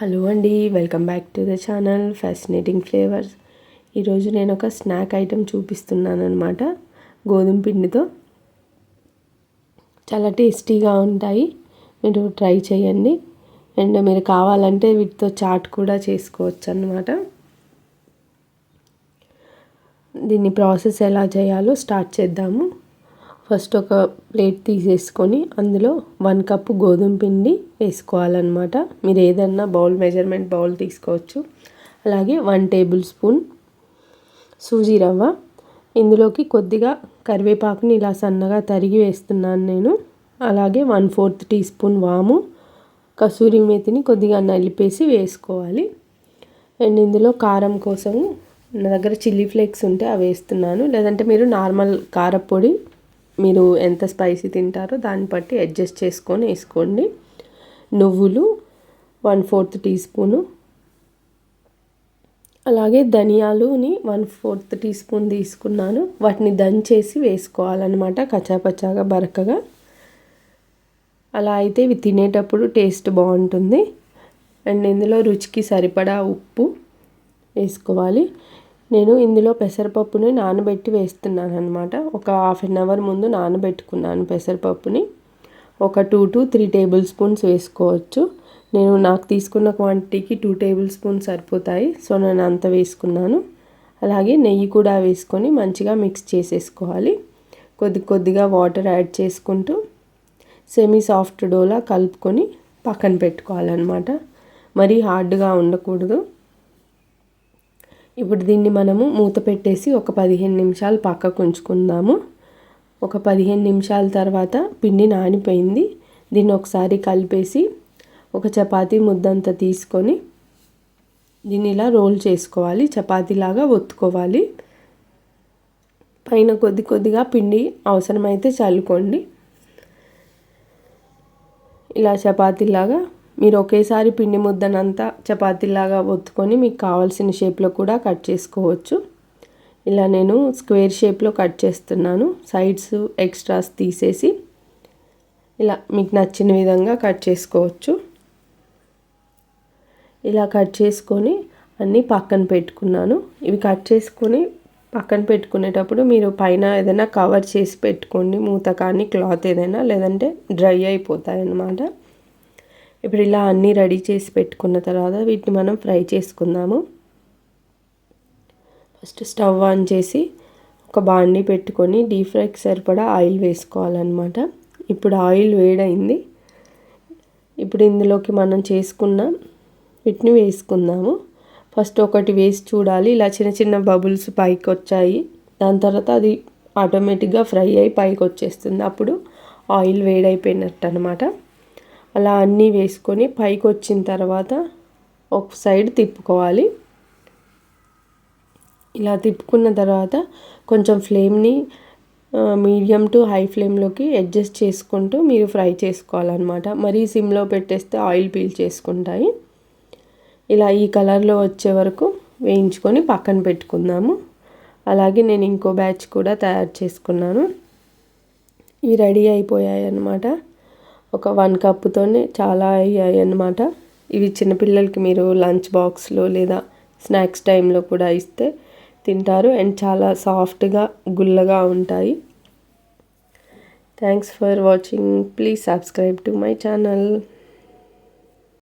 Hello అండి welcome back to the channel Fascinating Flavours ఈరోజు నేను ఒక స్నాక్ ఐటెం చూపిస్తున్నాను అనమాట గోధుమ పిండితో. చాలా టేస్టీగా ఉంటాయి మీరు ట్రై చేయండి. అండ్ మీరు కావాలంటే వీటితో చాట్ కూడా చేసుకోవచ్చు అనమాట దీన్ని ప్రాసెస్ ఎలా చేయాలో స్టార్ట్ చేద్దాము. ఫస్ట్ ఒక ప్లేట్ తీసేసుకొని అందులో వన్ కప్పు గోధుమ పిండి వేసుకోవాలన్నమాట. మీరు ఏదన్నా బౌల్ మెజర్మెంట్ బౌల్ తీసుకోవచ్చు. అలాగే వన్ టేబుల్ స్పూన్ సూజీ రవ్వ. ఇందులోకి కొద్దిగా కరివేపాకుని ఇలా సన్నగా తరిగి వేస్తున్నాను నేను. అలాగే వన్ ఫోర్త్ టీ స్పూన్ వాము. కసూరి మేతిని కొద్దిగా నలిపేసి వేసుకోవాలి. అండ్ ఇందులో కారం కోసం నా దగ్గర చిల్లీ ఫ్లేక్స్ ఉంటే అవి వేస్తున్నాను. లేదంటే మీరు నార్మల్ కారపొడి మీరు ఎంత స్పైసీ తింటారో దాన్ని బట్టి అడ్జస్ట్ చేసుకొని వేసుకోండి. నువ్వులు వన్ ఫోర్త్ టీ స్పూను అలాగే ధనియాలుని వన్ ఫోర్త్ టీ స్పూన్ తీసుకున్నాను. వాటిని దంచేసి వేసుకోవాలన్నమాట కచాపచాగా బరకగా. అలా అయితే ఇవి తినేటప్పుడు టేస్ట్ బాగుంటుంది. అండ్ ఇందులో రుచికి సరిపడా ఉప్పు వేసుకోవాలి. నేను ఇందులో పెసరపప్పుని నానబెట్టి వేస్తున్నాను అనమాట ఒక హాఫ్ అన్ అవర్ ముందు నానబెట్టుకున్నాను పెసరపప్పుని. ఒక two to three tablespoons వేసుకోవచ్చు. నేను నాకు తీసుకున్న క్వాంటిటీకి టూ టేబుల్ స్పూన్స్ సరిపోతాయి సో నేను అంత వేసుకున్నాను. అలాగే నెయ్యి కూడా వేసుకొని మంచిగా మిక్స్ చేసేసుకోవాలి. కొద్ది కొద్దిగా వాటర్ యాడ్ చేసుకుంటూ సెమీ సాఫ్ట్ డోలా కలుపుకొని పక్కన పెట్టుకోవాలన్నమాట. మరీ హార్డ్గా ఉండకూడదు. ఇప్పుడు దీన్ని మనము మూత పెట్టేసి ఒక పదిహేను నిమిషాలు పక్కకు ఉంచుకుందాము ఒక పదిహేను నిమిషాల తర్వాత పిండి నానిపోయింది. దీన్ని ఒకసారి కలిపేసి ఒక చపాతీ ముద్దంతా తీసుకొని దీన్ని ఇలా రోల్ చేసుకోవాలి. చపాతీలాగా ఒత్తుకోవాలి. పైన కొద్ది కొద్దిగా పిండి అవసరమైతే చల్లుకోండి. ఇలా చపాతీలాగా మీరు ఒకేసారి పిండి ముద్దనంతా చపాతీలాగా ఒత్తుకొని మీకు కావాల్సిన షేప్లో కూడా కట్ చేసుకోవచ్చు. ఇలా నేను స్క్వేర్ షేప్లో కట్ చేస్తున్నాను. సైడ్స్ ఎక్స్ట్రాస్ తీసేసి ఇలా మీకు నచ్చిన విధంగా కట్ చేసుకోవచ్చు. ఇలా కట్ చేసుకొని అన్నీ పక్కన పెట్టుకున్నాను. ఇవి కట్ చేసుకొని పక్కన పెట్టుకునేటప్పుడు మీరు పైన ఏదైనా కవర్ చేసి పెట్టుకోండి. మూత కానీ క్లాత్ ఏదైనా లేదంటే డ్రై అయిపోతాయి అన్నమాట ఇప్పుడు ఇలా అన్నీ రెడీ చేసి పెట్టుకున్న తర్వాత వీటిని మనం ఫ్రై చేసుకుందాము. ఫస్ట్ స్టవ్ ఆన్ చేసి ఒక బాండి పెట్టుకొని డీప్ ఫ్రైకి సరిపడా ఆయిల్ వేసుకోవాలన్నమాట. ఇప్పుడు ఆయిల్ వేడైంది. ఇప్పుడు ఇందులోకి మనం చేసుకున్న వీటిని వేసుకుందాము. ఫస్ట్ ఒకటి వేసి చూడాలి. ఇలా చిన్న చిన్న బబుల్స్ పైకి వచ్చాయి. దాని తర్వాత అది ఆటోమేటిక్గా ఫ్రై అయి పైకి వచ్చేస్తుంది. అప్పుడు ఆయిల్ వేడైపోయినట్టు అనమాట అలా అన్నీ వేసుకొని పైకి వచ్చిన తర్వాత ఒక సైడ్ తిప్పుకోవాలి. ఇలా తిప్పుకున్న తర్వాత కొంచెం ఫ్లేమ్ని మీడియం టు హై ఫ్లేమ్లోకి అడ్జస్ట్ చేసుకుంటూ మీరు ఫ్రై చేసుకోవాలన్నమాట. మరీ సిమ్లో పెట్టేస్తే ఆయిల్ పీల్ చేసుకుంటాయి. ఇలా ఈ కలర్లో వచ్చే వరకు వేయించుకొని పక్కన పెట్టుకుందాము. అలాగే నేను ఇంకో బ్యాచ్ కూడా తయారు చేసుకున్నాను. ఇవి రెడీ అయిపోయాయి అన్నమాట ఒక వన్ కప్తోనే చాలా అయ్యాయి అన్నమాట ఇవి చిన్నపిల్లలకి మీరు లంచ్ బాక్స్లో లేదా స్నాక్స్ టైంలో కూడా ఇస్తే తింటారు అండ్ చాలా సాఫ్ట్గా గుల్లగా ఉంటాయి. Thanks for watching. Please subscribe to my channel.